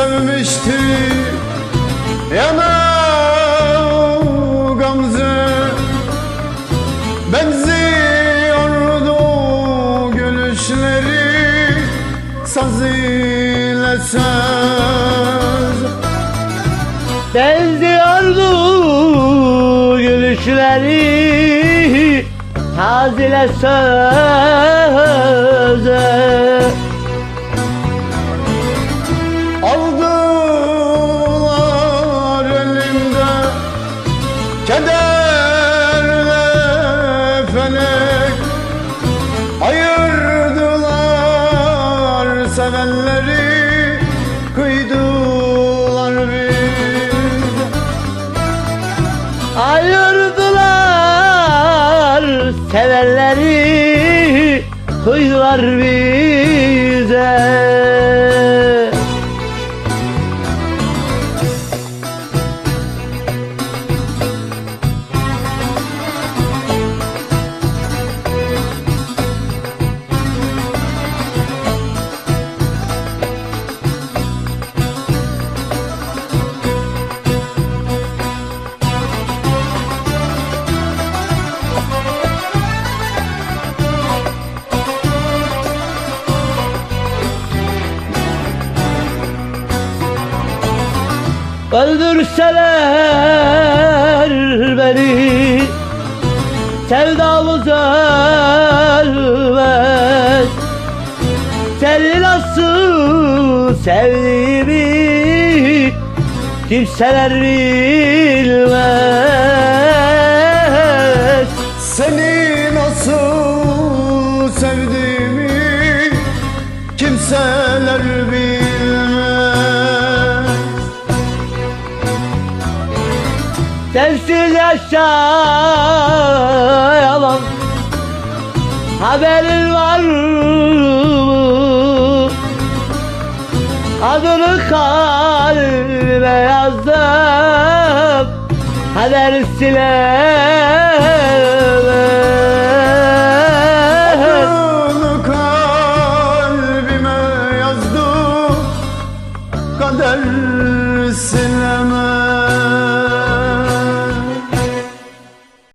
Sevmişti. Yana Gamze Benziyordu gülüşleri Saz. İle söz Benziyordu gülüşleri Tazile söze Aldılar Ayırdılar sevenleri Kıydılar bize Öldürseler beni Sevdamız ölmez. Seni nasıl sevdiğimi Kimseler bilmez. Seni nasıl sevdiğimi kimseler bilmez Sensiz yaşayamam. Haberin var mı? Adını kalbime yazdım. Haber silemem. Adını kalbime yazdım. Kader sileme